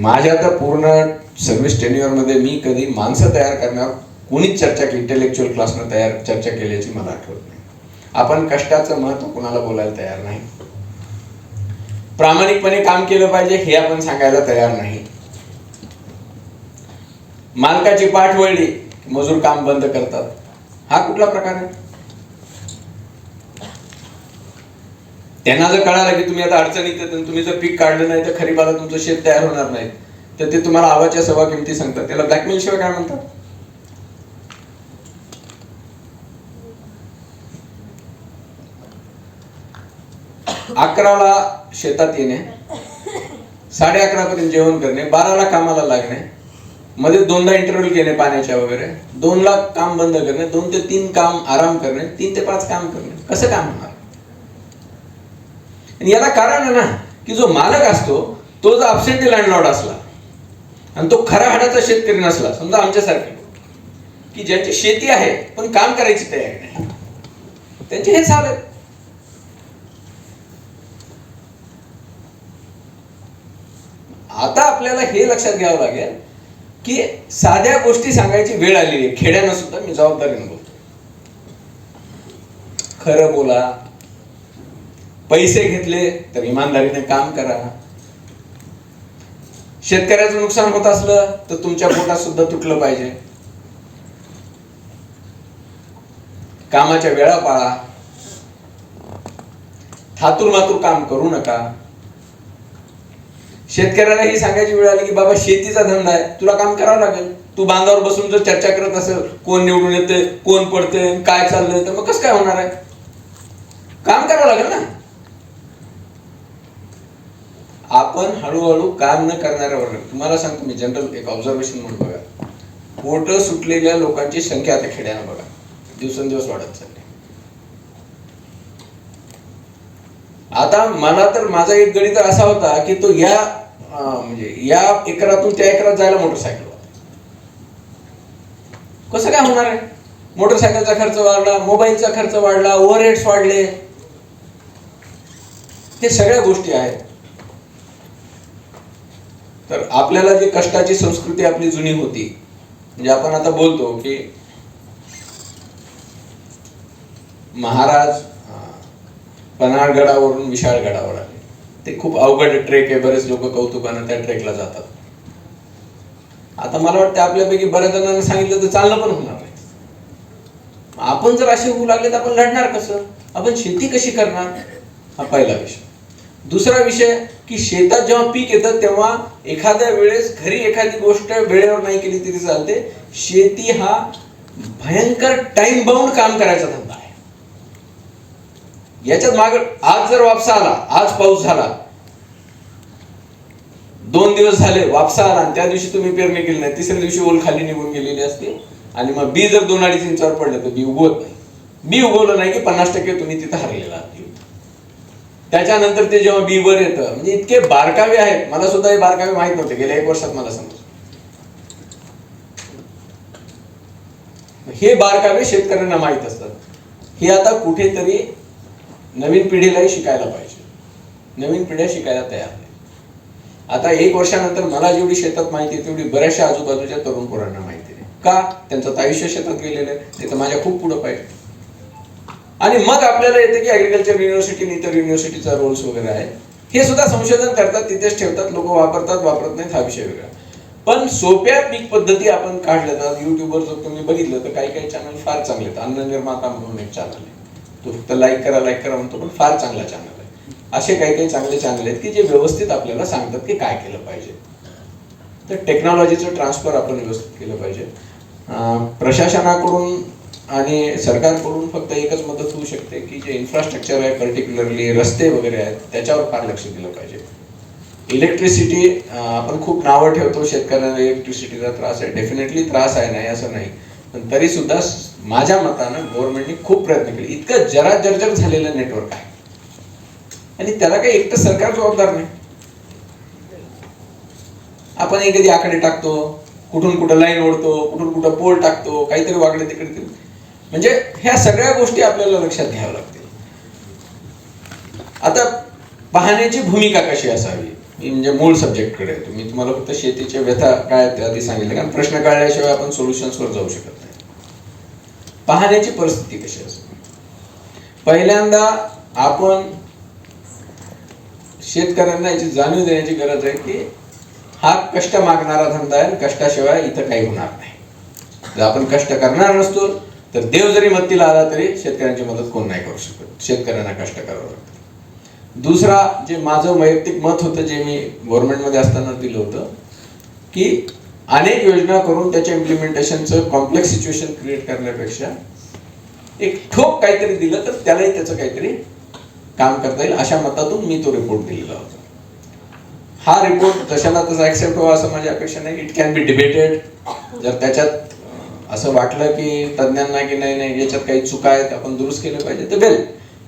माझ्या तर पूर्ण सर्व्हिसमध्ये मी कधी माणसं तयार करण्यावर कोणीच चर्चा केली इंटेलेक्च्युअल क्लासनं तयार चर्चा केल्याची मला आठवत नाही. आपण कष्टाचं महत्त्व कुणाला बोलायला तयार नाही. प्रामाणिकपणे काम केलं पाहिजे हे आपण सांगायला तयार नाही. मालकाची पाठ वळली मजूर काम बंद करतात. हा कुठला प्रकार आहे? त्यांना जर कळालं की तुम्ही आता अडचणीत येत तुम्ही जर पीक काढलं नाही तर खरीपाला तुमचं शेत तयार होणार नाही. तर ते तुम्हाला आवाच्या सव्वा किमती सांगतात. त्याला ब्लॅकमेल शिवाय काय म्हणतात? अकराला शेतात येणे साडे अकरा पर्यंत जेवण करणे बाराला कामाला लागणे मध्ये दोनदा इंटरव्ह्यू केले पाण्याच्या वगैरे दोनला काम बंद करणे दोन ते तीन काम आराम करणे तीन ते पाच काम करणे. कसं काम होणार? आणि याला कारण आहे ना की जो मालक असतो तो जर अबसेंटी लँडलॉर्ड असला आणि तो खरा हाडाचा शेतकरी नसला समजा आमच्यासारखे की ज्यांची शेती आहे पण काम करायची तयारी नाही. त्यांचे हे हाल आता आपल्याला हे लक्षात घ्यावं लागेल की साध्या गोष्टी सांगायची वेळ आलेली आहे. खेड्यानं सुद्धा मी जबाबदारीने बोलतो खरं बोला पैसे घेतले तर इमानदारीने काम करा. शेतकऱ्याचं नुकसान होत असलं तर तुमच्या पोटात सुद्धा तुटलं पाहिजे. कामाच्या वेळा पाळा. थातूर मातूर काम करू नका. शेतकऱ्याला ही सांगायची वेळ आली की बाबा शेतीचा धंदा आहे. तुला काम करावं लागेल. तू बांधावर बसून जर चर्चा करत असेल कोण निवडून येते कोण पडते काय चाललंय तर मग कसं काय होणार आहे? काम करावं लागेल ना. आपण हळूहळू काम न करणाऱ्यावर तुम्हाला सांगतो मी जनरल एक ऑब्झर्वेशन म्हणून बघा. पोट सुटलेल्या लोकांची संख्या आता खेड्यानं बघा. दिवसेंदिवस वाढत चालली. आता मला तर माझा एक गणित असा होता की तो या म्हणजे या एकरातून त्या एकरात जायला मोटरसायकल कसं काय होणार आहे? मोटरसायकलचा खर्च वाढला मोबाईलचा खर्च वाढला ओव्हरहेड्स वाढले. हे सगळ्या गोष्टी आहेत. तर आपल्याला जी कष्टाची संस्कृती आपली जुनी होती म्हणजे आपण आता बोलतो की महाराज पन्हाळगडावरून विशाळगडावर आले. ते खूप अवघड ट्रेक आहे बरेच लोक कौतुकानं त्या ट्रेकला जातात. आता मला वाटतं आपल्यापैकी बऱ्याच जणांना सांगितलं तर चालणं पण होणार नाही. आपण जर असे होऊ लागले तर आपण लढणार कसं? आपण शेती कशी करणार? हा पहिला विषय. दुसरा विषय की शेतात जेव्हा पीक येतं तेव्हा एखाद्या वेळेस घरी एखादी गोष्ट वेळेवर नाही केली तरी चालते. शेती हा भयंकर टाइम बाउंड काम करायचा धंदा आहे. याच्यात माग आज जर वापसा आला आज पाऊस झाला दोन दिवस झाले वापसा आला आणि त्या दिवशी तुम्ही पेरणी केली नाही तिसऱ्या दिवशी ओल खाली निघून गेलेली असते आणि मग बी जर दोन अडीच इंचावर पडलं तर बी उगवत नाही. बी उगवलं नाही की पन्नास टक्के तुम्ही तिथं हरलेला आहात. त्याच्यानंतर ते जेव्हा बी वर येतं म्हणजे इतके बारकावे आहेत मला सुद्धा हे बारकावे माहीत नव्हते गेल्या एक वर्षात मला समजलं. हे बारकावे शेतकऱ्यांना माहीत असतात. हे आता कुठेतरी नवीन पिढीलाही शिकायला पाहिजे. नवीन पिढ्या शिकायला तयार नाही आता एक वर्षानंतर मला जेवढी शेतात माहिती आहे तेवढी बऱ्याचशा आजूबाजूच्या तरुण पोरांना माहिती आहे. का? त्यांचं तर आयुष्य शेतात गेलेलं आहे. ते तर माझ्या खूप पुढं पाहिजे आणि मग आपल्याला येतं की ऍग्रिकल्चर युनिव्हर्सिटी आणि इतर युनिव्हर्सिटीचा रोल्स वगैरे आहे. हे सुद्धा संशोधन करतात तिथेच ठेवतात लोक वापरतात वापरत नाहीत हा विषय वेगळा. पण सोप्या पीक पद्धती आपण काढल्या तर युट्यूबवर जर तुम्ही बघितलं तर काही काही चॅनल फार चांगले आहेत. अन्न निर्माता म्हणून एक चॅनल आहे. तो फक्त लाईक करा लाईक करा म्हणतो पण फार चांगला चॅनल आहे. असे काही काही चांगले चॅनल आहेत की जे व्यवस्थित आपल्याला सांगतात की काय केलं पाहिजे. तर टेक्नॉलॉजीचं ट्रान्सफर आपण व्यवस्थित केलं पाहिजे. प्रशासनाकडून आणि सरकारकडून फक्त एकच मदत होऊ शकते की जे इन्फ्रास्ट्रक्चर आहे पर्टिक्युलरली रस्ते वगैरे आहेत त्याच्यावर फार लक्ष दिलं पाहिजे. इलेक्ट्रिसिटी आपण खूप नावं ठेवतो शेतकऱ्यांना इलेक्ट्रिसिटीचा त्रास आहे. डेफिनेटली त्रास आहे नाही असं नाही. पण तरी सुद्धा माझ्या मतानं गव्हर्नमेंटने खूप प्रयत्न केले. इतकं जरा जर्जर झालेलं नेटवर्क आहे. आणि त्याला काही एकटं सरकार जबाबदार नाही. आपण कधी आकडे टाकतो कुठून कुठं लाईन ओढतो कुठून कुठं पोल टाकतो काहीतरी वागडे तिकडे तिकडे. म्हणजे ह्या सगळ्या गोष्टी आपल्याला लक्षात घ्याव्या लागतील. आता पाहण्याची भूमिका कशी असावी? मी म्हणजे मूळ सब्जेक्टकडे येतो मी तुम्हाला फक्त शेतीच्या व्यथा काय ते आधी सांगितलं. कारण प्रश्न काढल्याशिवाय आपण सोल्युशन्सवर जाऊ शकत नाही. पाहण्याची परिस्थिती कशी असते पहिल्यांदा आपण शेतकऱ्यांना याची जाणीव देण्याची गरज आहे की हा कष्ट मागणारा धंदा आहे कष्टाशिवाय इथं काही होणार नाही. जर आपण कष्ट करणार नसतो तर देव जरी मत्तीला आला तरी शेतकऱ्यांची मदत कोण नाही करू शकत. शेतकऱ्यांना कष्ट करावं लागतं. दुसरा जे माझं वैयक्तिक मत होतं जे मी गव्हर्नमेंटमध्ये असताना दिलं होतं की अनेक योजना करून त्याच्या इम्प्लिमेंटेशनचं कॉम्प्लेक्स सिच्युएशन क्रिएट करण्यापेक्षा एक ठोक काहीतरी दिलं तर त्यालाही त्याचं काहीतरी काम करता येईल. अशा मतातून मी तो रिपोर्ट दिलेला होता. हा रिपोर्ट जशाला तसा ऍक्सेप्ट व्हावा असं माझी अपेक्षा नाही. इट कॅन बी डिबेटेड जर त्याच्यात असं वाटलं की तज्ज्ञांना की नाही नाही याच्यात काही चुका आहेत आपण दुरुस्त केलं पाहिजे. तर वेल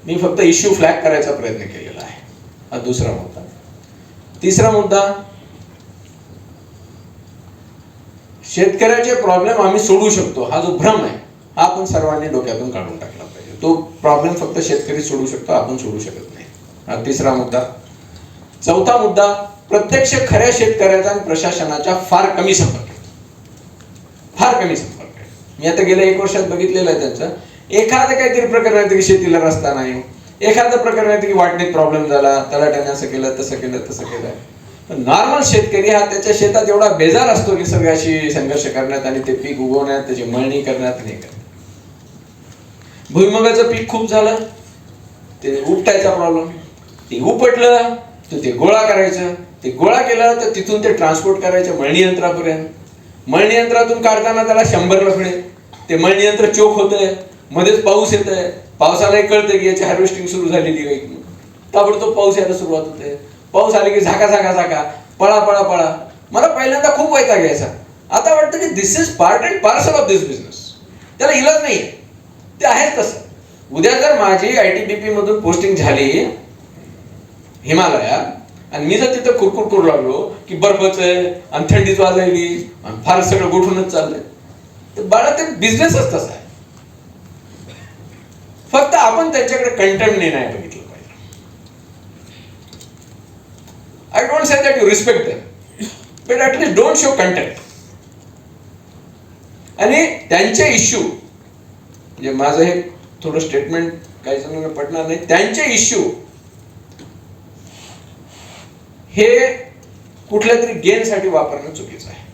मी फक्त इश्यू फ्लॅग करायचा प्रयत्न केलेला आहे. हा दुसरा मुद्दा. तिसरा मुद्दा शेतकऱ्याचे प्रॉब्लेम आम्ही सोडू शकतो. हा जो भ्रम आहे हा आपण सर्वांनी डोक्यातून काढून टाकला पाहिजे. तो प्रॉब्लेम फक्त शेतकरी सोडू शकतो आपण सोडू शकत नाही. हा तिसरा मुद्दा. चौथा मुद्दा प्रत्यक्ष खऱ्या शेतकऱ्याचा आणि प्रशासनाच्या फार कमी संपर्क फार कमी संपर्क मी आता गेल्या एक वर्षात बघितलेलं आहे त्यांचं. एखादं काहीतरी प्रकरण आहे की शेतीला रस्ता नाही. एखादं प्रकरण आहे की वाटणीत प्रॉब्लेम झाला तलाट्याने असं केलं तसं केलं तसं केलं. पण नॉर्मल शेतकरी हा त्याच्या शेतात एवढा बेजार असतो निसर्गाशी संघर्ष करण्यात आणि ते पीक उगवण्यात त्याची मळणी करण्यात नाही करत. भुईमुगाचं पीक खूप झालं. ते उपटायचा प्रॉब्लेम ते उपटलं तर ते गोळा करायचं. ते गोळा केलं तर तिथून ते ट्रान्सपोर्ट करायचं मळणी यंत्रापर्यंत. मळणी यंत्रातून काढताना त्याला शंभर लफडे ते मळणी यंत्र चोक होतंय मध्येच पाऊस येत आहे पावसाला कळतं की याची हार्वेस्टिंग सुरू झालेली काही ताबडतोब पाऊस यायला सुरुवात होते. पाऊस आले की झाका झाका झाका. पळा पळा पळा. मला पहिल्यांदा खूप वैताग घ्यायचा आता वाटतं की this is part and parcel of this business त्याला इलाज नाही ते आहेच तसं. उद्या जर माझी आय टी बी पी मधून पोस्टिंग झाली हिमालयात आणि मी जर तिथं कुरकुर करू लागलो की बर्फच आहे आणि थंडीच वाजायली आणि फार सगळं गोठूनच चाललंय तर बाळा ते बिझनेसच तसा आहे. फक्त आपण त्यांच्याकडे कंटेंट नाही बघितलं पाहिजे. I don't say that you respect but at least don't show content आणि त्यांचे इश्यू म्हणजे माझं हे थोडं स्टेटमेंट काही जणांना पटणार नाही. त्यांचे इश्यू हे कुठल्या तरी गेनसाठी वापरणं चुकीचं आहे.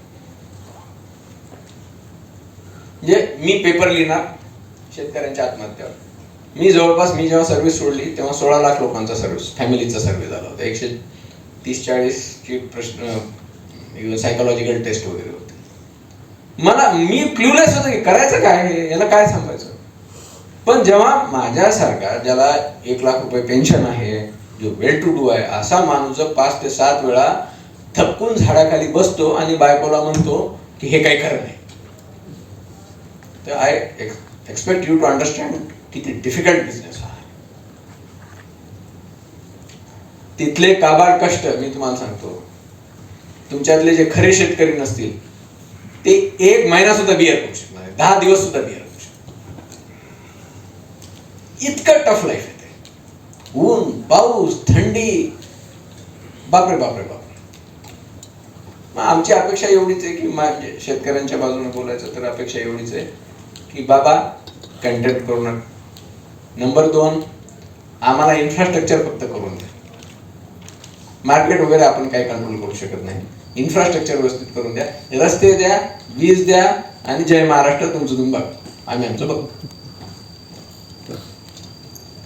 म्हणजे मी पेपर लिहिणार शेतकऱ्यांच्या आत्महत्यावर. मी जवळपास मी जेव्हा सर्व्हिस सोडली तेव्हा सोळा लाख लोकांचा सर्व्हिस फॅमिलीचा सर्व्हे झाला होता. एकशे तीस चाळीसची प्रश्न सायकोलॉजिकल टेस्ट वगैरे होते. मला मी क्ल्युलेस होतो की करायचं काय हे याला काय सांगायचं? पण जेव्हा माझ्यासारखा ज्याला एक लाख रुपये पेन्शन आहे जो वेल टू डू आहे असा माणूस जर पाच ते सात वेळा थपकून झाडाखाली बसतो आणि बायकोला म्हणतो की हे काही खरं नाही. तर I expect you to understand किती डिफिकल्ट बिझनेस हा आहे. तिथले काबाड कष्ट मी तुम्हाला सांगतो. तुमच्यातले जे खरे शेतकरी नसतील ते एक महिना सुद्धा बियर करू शकणार दहा दिवस सुद्धा बियर करू शकणार इतकं टफ लाईफ आहे. ऊन पाऊस थंडी. बापरे बापरे बापरे. मग आमची अपेक्षा एवढीच आहे की माझे शेतकऱ्यांच्या बाजूने बोलायचं तर अपेक्षा एवढीच आहे की बाबा कंटेंट करू नका. नंबर दोन आम्हाला इन्फ्रास्ट्रक्चर फक्त करून द्या. मार्केट वगैरे आपण काही कंट्रोल करू शकत नाही. इन्फ्रास्ट्रक्चर व्यवस्थित करून द्या. रस्ते द्या वीज द्या आणि जय महाराष्ट्र तुमचं तुम्ही बघ आम्ही आमचं बघू.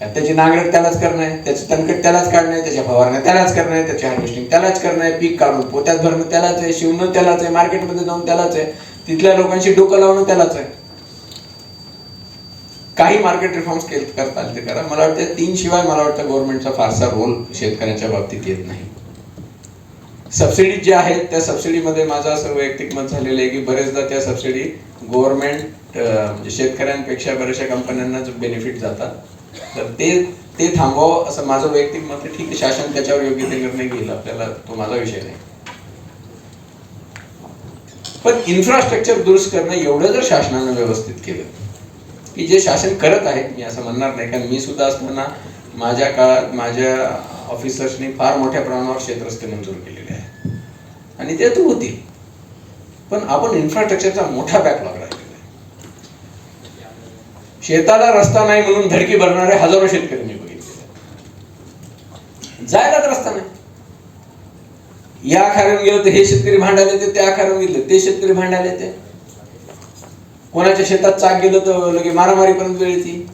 त्याची नांगरट त्यालाच करणं आहे त्याचं तणकट त्यालाच काढणं आहे त्याच्या फवारण्या त्यालाच करणं आहे त्याची हार्वेस्टिंग त्यालाच करणं आहे पीक काढून पोत्यात भरणं त्यालाच आहे शिवणं त्यालाच आहे मार्केटमध्ये जाऊन त्यालाच आहे तिथल्या लोकांशी डोकं लावणं त्यालाच आहे. काही मार्केट रिफॉर्म्स केल करता आले ते करा. मला वाटतं तीन शिवाय मला वाटतं गव्हर्नमेंटचा फारसा रोल शेतकऱ्यांच्या बाबतीत येत नाही. सबसिडी ज्या आहेत त्या सबसिडीमध्ये माझं असं वैयक्तिक मत झालेलं आहे की बरेचदा त्या सबसिडी गव्हर्नमेंट म्हणजे शेतकऱ्यांपेक्षा बऱ्याचशा कंपन्यांनाच बेनिफिट जातात. तर ते ते थांबवावं असं माझं वैयक्तिक मत ठीक आहे शासन त्याच्यावर योग्य ते निर्णय घेईल. आपल्याला तो माझा विषय नाही. पण इन्फ्रास्ट्रक्चर दुरुस्त करणं एवढं जर शासनानं व्यवस्थित केलं की जे शासन करत आहे मी असं म्हणणार नाही. कारण मी सुद्धा असताना माझ्या काळात माझ्या ऑफिसर्सनी फार मोठ्या प्रमाणावर शेतरस्ते मंजूर केलेले आहे. आणि ते तर होतील. पण आपण इन्फ्रास्ट्रक्चरचा मोठा बॅकलॉग शेताला रस्ता नाही म्हणून धडकी भरणारे हजारो शेतकरी बघितले जायलाच रस्ता नाही. या आखाऱ्यावर गेलं तर हे शेतकरी भांडायला येते त्या आखाऱ्यावर गेलं ते शेतकरी भांडायला येते. कोणाच्या शेतात चाक गेलं तर लगे मारामारीपर्यंत वेळ येते.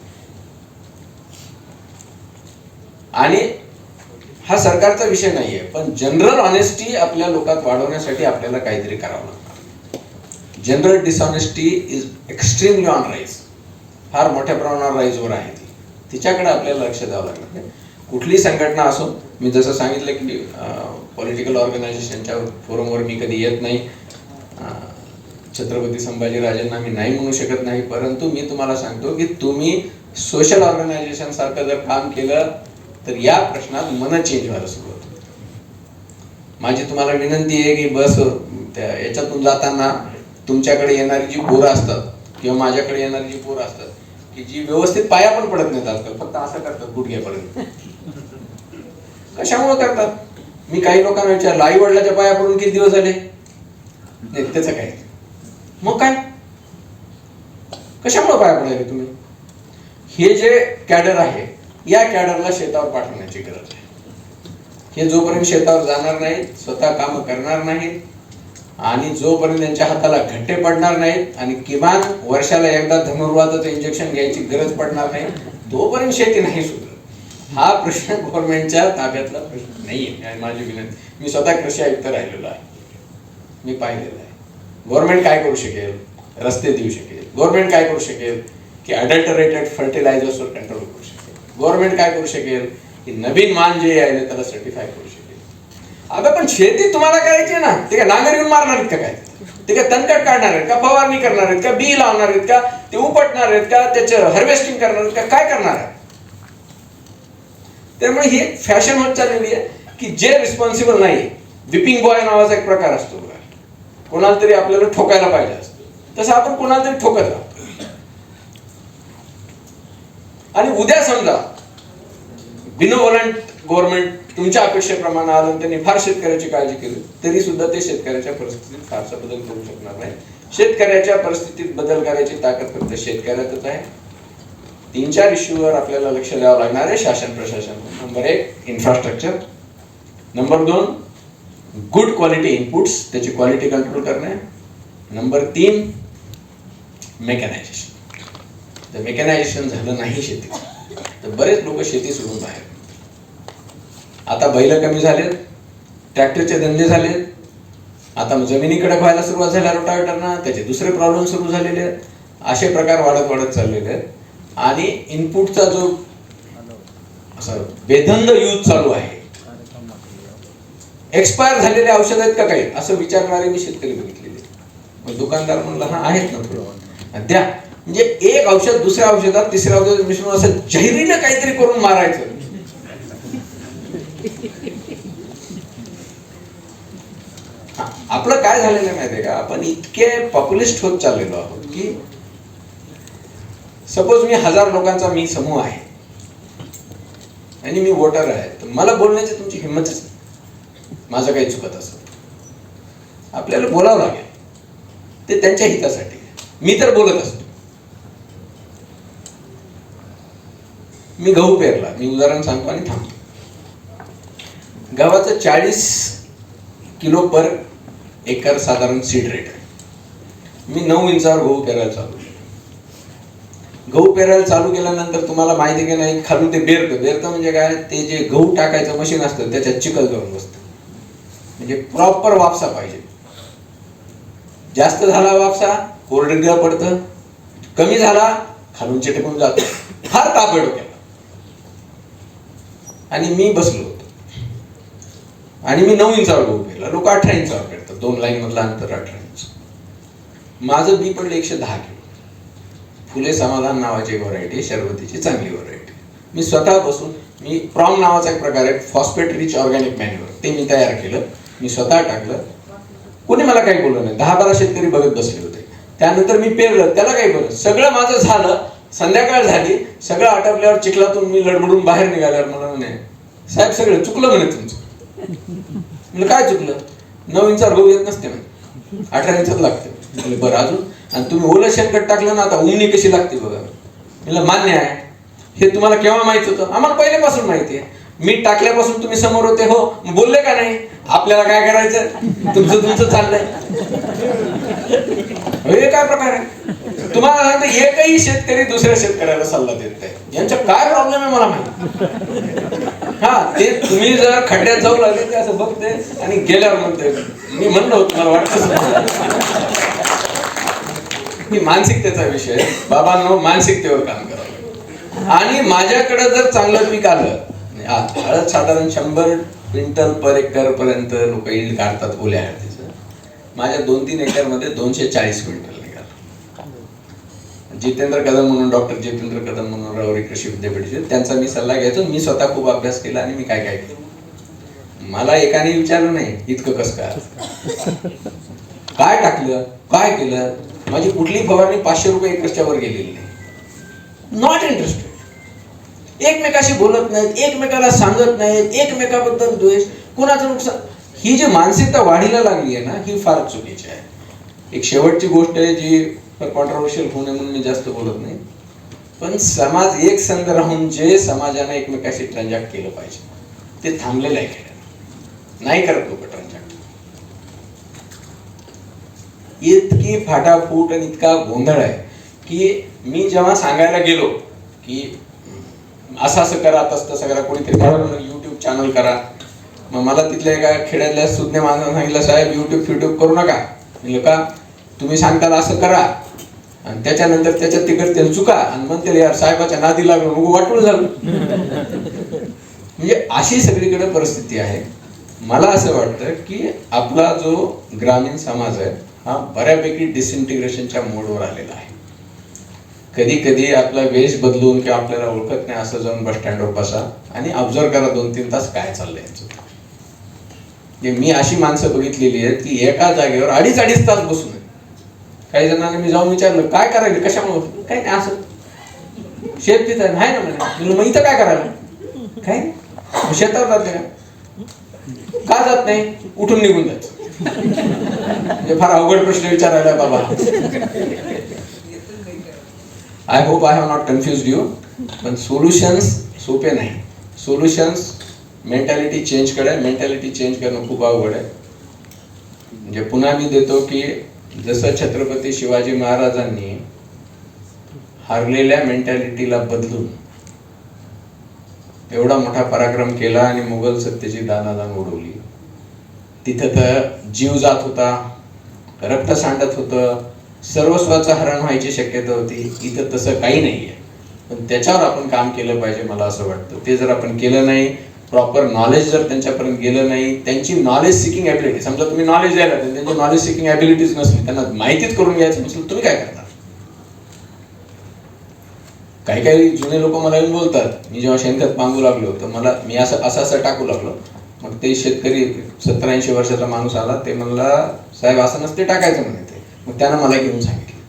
आणि हा सरकारचा विषय नाहीये पण जनरल ऑनेस्टी आपल्या लोकात वाढवण्यासाठी आपल्याला काहीतरी करावं लागतं. General dishonesty is extremely on rise फार मोठ्या प्रमाणावर राईजवर आहे ती. तिच्याकडे आपल्याला लक्ष द्यावं लागणार नाही कुठलीही संघटना असो मी जसं सांगितलं की पॉलिटिकल ऑर्गनायझेशनच्या फोरमवर मी कधी येत नाही. छत्रपती संभाजीराजांना मी नाही म्हणू शकत नाही. परंतु मी तुम्हाला सांगतो की तुम्ही सोशल ऑर्गनायझेशन सारखं जर काम केलं तर या प्रश्नात मन चेंज व्हायला सुरुवात होते माझी तुम्हाला विनंती आहे की बस त्या याच्यातून जाताना तुमच्याकडे येणारी जी पोरं असतात किंवा माझ्याकडे येणारी जी पोरं असतात की जी व्यवस्थित पाया पण पडत नाहीत आजकाल फक्त असं करतात गुडघ्यापर्यंत कशामुळे करतात? मी काही लोकांना विचारलं आई वडिलाच्या पाया पडून किती दिवस झाले? नाही त्याचं काय? मग काय? कशामुळे पाया पडले तुम्ही? हे जे कॅडर आहे या कॅडरला शेतावर पाठवण्याची गरज आहे. हे जोपर्यंत शेतावर जाणार नाहीत स्वतः काम करणार नाहीत आणि जोपर्यंत त्यांच्या हाताला घट्टे पडणार नाहीत आणि किमान वर्षाला एकदा धनुर्वादाचं इंजेक्शन घ्यायची गरज पडणार नाही तोपर्यंत शेती नाही सुधरत. हा प्रश्न गव्हर्नमेंटच्या ताब्यातला प्रश्न नाही आहे माझी विनंती मी स्वतः कृषी आयुक्त राहिलेलो आहे. मी पाहिलेलं आहे. गव्हर्नमेंट काय करू शकेल? रस्ते देऊ शकेल. गव्हर्नमेंट काय करू शकेल? की अडल्टरेटेड फर्टिलायझर्सवर कंट्रोल करू शकेल. गव्हर्नमेंट काय करू शकेल? की नवीन मान जे आहे त्याला सर्टिफाय करू शकेल. अगं पण शेती तुम्हाला करायची आहे ना. ते काय नांगर येऊन मारणार आहेत का काय? ते काय तणकट काढणार आहेत का? फवारणी करणार आहेत का? बी लावणार आहेत का? ते उपटणार आहेत का? त्याचं हार्वेस्टिंग करणार आहेत का? काय करणार आहे त्यामुळे ही एक फॅशन होत चाललेली आहे की जे रिस्पॉन्सिबल नाही विपिंग बॉय नावाचा एक प्रकार असतो बघा. कोणाला तरी आपल्याला ठोकायला पाहिजे असतं. तसं आपण कोणाला तरी ठोकत राहतो. आणि उद्या समजा बिनोवलंट गव्हर्नमेंट तुमच्या अपेक्षेप्रमाणे आलं आणि त्यांनी फार शेतकऱ्याची काळजी केली. तरी सुद्धा ते शेतकऱ्याच्या परिस्थितीत फारसा बदल करू शकणार नाही. शेतकऱ्याच्या परिस्थितीत बदल करायची ताकद फक्त शेतकऱ्यातच आहे. तीन चार इश्यूवर आपल्याला लक्ष द्यावं लागणार आहे शासन प्रशासन. नंबर एक इन्फ्रास्ट्रक्चर नंबर दोन गुड क्वालिटी इनपुट्स त्याची क्वालिटी कंट्रोल करणे. नंबर तीन मेकॅनायझेशन तर मेकॅनायझेशन झालं नाही शेती तर बरेच लोक शेती सोडून बाहेर. आता बैल कमी झालेत ट्रॅक्टरचे धंदे झालेत. आता जमिनीकडे व्हायला सुरुवात झाल्या रोटावेटरना त्याचे दुसरे प्रॉब्लेम सुरू झालेले आहेत. असे प्रकार वाढत वाढत चाललेले आहेत. आणि इनपुटचा जो असं बेधंद यूज चालू आहे. एक्सपायर झालेले औषध आहेत का काही? असं विचारणारे मी शेतकरी बघितलेले मग दुकानदार म्हणला हा आहेत ना थोडं. द्या. म्हणजे एक औषध दुसऱ्या औषधात तिसऱ्या औषधात मिसळून असं जहिरीनं काहीतरी करून मारायचं. आपलं काय झालेलं आहे माहितीये का? आपण इतके पॉप्युलिस्ट होत चाललेलो आहोत की सपोज मी हजार लोकांचा मी समूह आहे आणि मी वोटर आहे तर मला बोलण्याची तुमची हिंमतच नाही. माझं काही चुकत असत आपल्याला बोलावं लागेल. ते त्यांच्या हितासाठी मी तर बोलत असतो. मी गहू पेरला. मी उदाहरण सांगतो आणि थांबतो. गव्हाचं चाळीस किलो पर एकर साधारण सीड रेट आहे. मी नऊ इंचावर गहू पेरायला चालू केलं गहू पेरायला चालू केल्यानंतर तुम्हाला माहिती की नाही खालून ते बेरतं. बेरतं म्हणजे काय? ते जे गहू टाकायचं मशीन असतं त्याच्यात चिखल जाऊन बसतं. म्हणजे प्रॉपर वापसा पाहिजे. जास्त झाला वापसा कोरडं पडतं. कमी झाला खालून चिटकून जातो. फार ताप आहे डोक्याला. आणि मी बसलो. आणि मी नऊ इंचावर गहू पेरला लोक अठरा इंचावर पेरतात दोन लाईन मधला अंतर अठरा इंच. माझं बी पडलं एकशे दहा किलो. फुले समाधान नावाची व्हरायटी शरबतीची चांगली व्हरायटी मी स्वतः बसून मी प्रॉम नावाचा एक प्रकार आहे फॉस्फेट रिच ऑर्गॅनिक मॅन्युअर ते मी तयार केलं. मी स्वतः टाकलं. कोणी मला काही बोललं नाही. दहा बारा शेतकरी बघत बसले होते. त्यानंतर मी पेरलं. त्याला काही बोललं सगळं माझं झालं. संध्याकाळ झाली. सगळं आटपल्यावर चिखलातून मी लडबडून बाहेर निघाल्यावर मला म्हणे साहेब सगळं चुकलं म्हणे तुमचं. म्हणजे काय चुकलं? नऊ इंचावर गहू येत नसते अठरा इंचच लागते. म्हणलं बरं अजून. आणि तुम्ही ओलं शेणकट टाकलं ना आता उमणी कशी लागते बघा. म्हणलं मान्य आहे. हे तुम्हाला केव्हा माहीत होतं? आम्हाला पहिल्यापासून माहिती आहे. मी टाकल्यापासून तुम्ही समोर होते हो. बोलले का नाही? आपल्याला काय करायचं? तुमचं तुमचं चाललंय. हे काय प्रकार आहे? तुम्हाला सांगतो एकही शेतकरी दुसऱ्या शेतकऱ्याला सल्ला देत नाही. यांचा काय प्रॉब्लेम आहे मला माहिती? हा ते तुम्ही जर खड्ड्यात जाऊ लागले ते असं बघते आणि गेल्यावर म्हणते मी म्हणलं होतो मला वाटतं मी मानसिकतेचा विषय बाबांनो मानसिकतेवर काम करावं आणि माझ्याकडे जर चांगलं पीक आलं हळद साधारण शंभर क्विंटल पर एकर पर्यंत लोक इल्ड काढतात ओल्या हळदीचं. माझ्या दोन तीन एकरमध्ये दोनशे चाळीस क्विंटल. जितेंद्र कदम म्हणून डॉक्टर जितेंद्र कदम म्हणून रवरी कृषी विद्यापीठाचे त्यांचा मी सल्ला घ्यायचो मी स्वतः खूप अभ्यास केला आणि मी काय काय केलं. मला एकाने विचारलं नाही इतकं कसं काय? काय टाकलं? काय केलं? माझी कुठली फवारणी पाचशे रुपये एकरच्या वर गेलेली नाही. नॉट इंटरेस्टेड एकमेकाशी बोलत नाहीत एकमेकाला सांगत नाहीत एकमेकाबद्दल द्वेष कुणाचं नुकसान? ही जी मानसिकता वाढीला लागली आहे ना ही फार चुकीची आहे. एक शेवटची गोष्ट आहे जी कॉन्ट्रोवर्शियल होऊ नये म्हणून मी जास्त बोलत नाही. पण समाज एक संघ राहून जे समाजाने एकमेकाशी ट्रान्झॅक्ट केलं पाहिजे ते थांबलेलं आहे खेड्यात. नाही करत लोक ट्रान्झॅक्ट इतकी फाटाफूट आणि इतका गोंधळ आहे की मी जेव्हा सांगायला गेलो की असं असं करा तसं तसं करा कोणीतरी युट्यूब चॅनल करा. मग मला तिथल्या एका खेड्यातल्या सुज्ञ माणसानं सांगितलं साहेब युट्यूब फ्युट्यूब करू नका. म्हणलं का? तुम्ही सांगताल असं करा. आणि त्याच्यानंतर त्याच्यात ते त्याला चुका आणि म्हणते यार साहेबाच्या नादी लागलो मग वाटून झालं. म्हणजे अशी सगळीकडे परिस्थिती आहे. मला असं वाटतं की आपला जो ग्रामीण समाज आहे हा बऱ्यापैकी डिसइंटिग्रेशनच्या मोडवर आलेला आहे. कधी कधी आपला वेश बदलून किंवा आपल्याला ओळखत नाही असं जाऊन बस स्टँडवर बसा आणि ऑब्झर्व करा दोन तीन तास काय चाललंय याचं. म्हणजे मी अशी माणसं बघितलेली आहेत की एका जागेवर अडीच अडीच तास बसून काही जणांना मी जाऊन विचारलं काय करायला कशामुळे? काय नाही असं. शेत तिथं नाही ना म्हणे. मग इथं काय करायला काय शेतावर जाते का? का जात नाही? उठून निघून जात. म्हणजे फार अवघड प्रश्न विचारायला बाबा. I hope I have not confuse you पण सोल्युशन्स सोपे नाही. सोल्युशन्स मेंटॅलिटी चेंजकडे मेंटॅलिटी चेंज करणं खूप अवघड आहे. म्हणजे पुन्हा मी देतो की जसं छत्रपती शिवाजी महाराजांनी हारलेल्या मेंटॅलिटीला बदलून एवढा मोठा पराक्रम केला आणि मुघल सत्तेची दानादान उडवली. तिथं तर जीव जात होता रक्त सांडत होतं सर्वस्वाचं हरण व्हायची शक्यता होती. इथं तसं काही नाहीये. पण त्याच्यावर आपण काम केलं पाहिजे मला असं वाटतं. ते जर आपण केलं नाही प्रॉपर नॉलेज जर त्यांच्यापर्यंत गेलं नाही त्यांची नॉलेज सिकिंग ॲबिलिटी समजा तुम्ही नॉलेज द्यायला तर त्यांची नॉलेज सिकिंग ॲबिलिटीज नसली त्यांना माहितीच करून घ्यायचं नसलं तुम्ही काय करता? काही काही जुने लोक मला येऊन बोलतात मी जेव्हा शेणखत मागू लागलो तर मला मी असं असं असं टाकू लागलो. मग ते शेतकरी सत्तर ऐंशी वर्षाचा माणूस आला ते म्हणला साहेब असं नसते टाकायचं म्हणे ते. मग त्यानं मला घेऊन सांगितलं.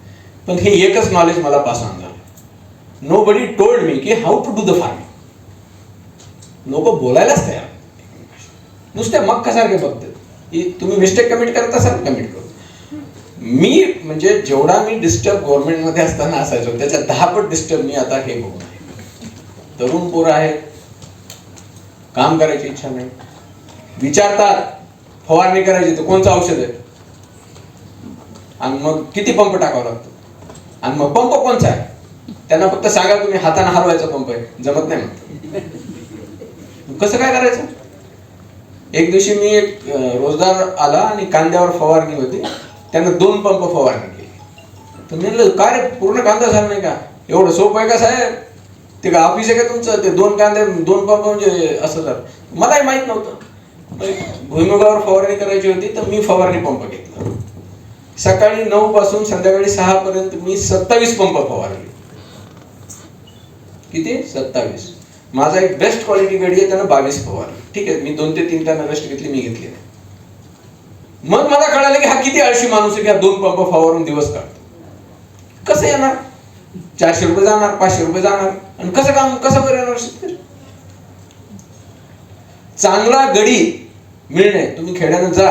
पण हे एकच नॉलेज मला पास ऑन झालं नो बडी टोल्ड मी की how to do the farming लोक बोलायलाच तयार. नुसते नुसत्या मक्कासारखे बघतात. की तुम्ही मिस्टेक कमिट करत असाल कमिट करू. मी म्हणजे जेवढा मी डिस्टर्ब गव्हर्नमेंटमध्ये असताना असायचो त्याच्या दहा पट डिस्टर्ब मी आता हे बघून आहे. तरुण पोरं आहेत. काम करायची इच्छा नाही. विचारतात फवारणी करायची तर कोणतं औषध आहे? आणि मग किती पंप टाकावा लागतो? आणि मग पंप कोणचा आहे? त्यांना फक्त सांगा तुम्ही हाताने हलवायचा पंप आहे. जमत नाही म्हणतो कसं काय करायचं? एक दिवशी मी एक रोजदार आला आणि कांद्यावर फवारणी होती. त्यानं दोन पंप फवारणी केली. तर मी म्हणलं काय रे पूर्ण कांदा झाला नाही का? एवढं सोपं आहे का साहेब? ते का ऑफिस आहे का तुमचं? ते दोन कांदे दोन पंप म्हणजे असं झालं मलाही माहीत नव्हतं. भुईमुगावर फवारणी करायची होती तर मी फवारणी पंप घेतला. सकाळी नऊ पासून संध्याकाळी सहा पर्यंत मी सत्तावीस पंप फवारले. किती? सत्तावीस. माझा एक बेस्ट क्वालिटी गाडी आहे त्यानं बावीस पवार. ठीक आहे मी दोन ते तीन त्यांना रेस्ट घेतली मी घेतली नाही. मग मला कळालं की हा किती आळशी माणूस आहे की हा दोन पंप फवारून दिवस काढतो. कसं येणार? चारशे रुपये जाणार पाचशे रुपये जाणार. आणि कसं काम कसं बरं येणार शेतकरी चांगला गडी मिळणे तुम्ही खेड्यानं जा.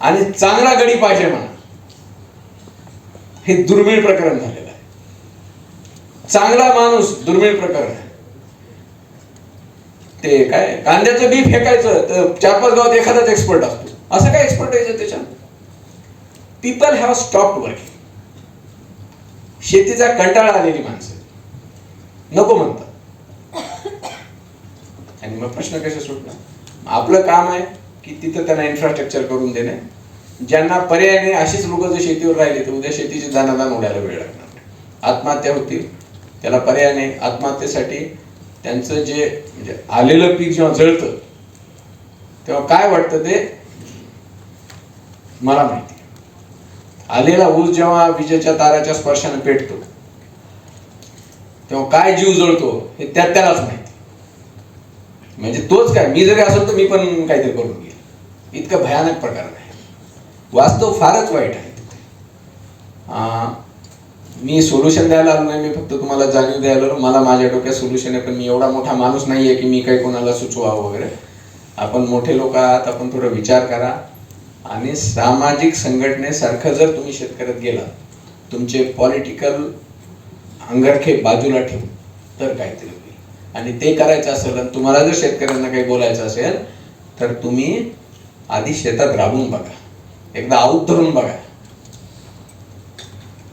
आणि चांगला गडी पाहिजे म्हणा. हे दुर्मिळ प्रकरण झालेलं आहे. चांगला माणूस दुर्मिळ प्रकरण आहे. ते काय कांद्याचं बी फेकायचं तर चार पाच गावात एखादाच एक्सपर्ट असतो. असं काय एक्सपर्ट यायचं त्याच्यात? पीपल हॅव स्टॉप वर्किंग शेतीचा कंटाळा आलेली माणसं. नको म्हणतात. आणि मग प्रश्न कसे सुटणार? आपलं काम आहे की तिथं त्यांना इन्फ्रास्ट्रक्चर करून देणे. ज्यांना पर्याय नाही अशीच लोक जर शेतीवर राहिली तर उद्या शेतीची दानादान उडायला वेळ लागणार आत्महत्या होतील. त्याला पर्याय नाही. आत्महत्येसाठी त्यांचं जे म्हणजे आलेलं पीक जेव्हा जळतं तेव्हा काय वाटतं ते? मला माहिती आलेला ऊस जेव्हा विजेच्या ताराच्या स्पर्शाने पेटतो तेव्हा काय जीव जळतो हे त्या त्यालाच माहिती म्हणजे तोच काय मी जरी असेल तर मी पण काहीतरी करून घेईल. इतकं भयानक प्रकार आहे. वास्तव फारच वाईट आहे मी सोल्युशन द्यायला आलो नाही मी फक्त तुम्हाला जाणीव द्यायला आलो. मला माझ्या डोक्यात सोल्युशन आहे पण मी एवढा मोठा माणूस नाही आहे की मी काही कोणाला सुचवावं वगैरे. आपण मोठे लोक आहात आपण थोडं विचार करा. आणि सामाजिक संघटनेसारखं जर तुम्ही शेतकऱ्यात गेला तुमचे पॉलिटिकल अंगरखे बाजूला ठेवून तर काहीतरी होईल. आणि ते करायचं असेल आणि तुम्हाला जर शेतकऱ्यांना काही बोलायचं असेल तर तुम्ही आधी शेतात राबून बघा. एकदा आऊत धरून बघा.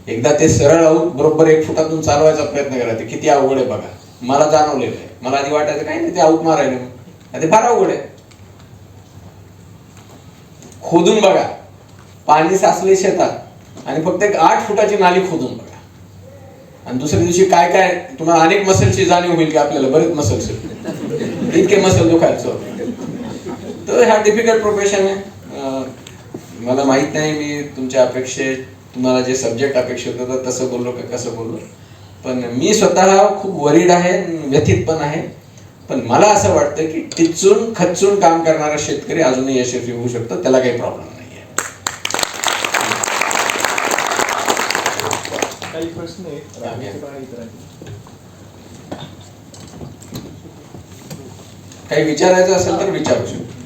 एकदा ते सरळ आहोत बरोबर एक फुटातून चालवायचा प्रयत्न करा. ते किती अवघड आहे बघा. मला जाणवलेलं आहे. मला आधी वाटायचं काही नाही ते आऊत मारायला. ते फार अवघड आहे. खोदून बघा. पाणी साचले शेतात. आणि फक्त एक आठ फुटाची नाली खोदून बघा. आणि दुसऱ्या दिवशी काय काय तुम्हाला अनेक मसलची जाणीव होईल की आपल्याला बरेच मसल्स इतके मसल दुखायचं तर ह्या डिफिकल्ट प्रोफेशन आहे. मला माहीत नाही मी तुमच्या अपेक्षेत तुम्हाला जे सब्जेक्ट अपेक्षित होतं तसं बोललो का कसं बोललो. पण मी स्वतः खूप वरीड आहे व्यथित पण आहे. पण मला असं वाटतं की टिचून खचून काम करणारा शेतकरी अजूनही यशस्वी होऊ शकतो त्याला काही प्रॉब्लेम नाही आहे काही प्रश्न. काही विचारायचं असेल तर विचारू शकतो.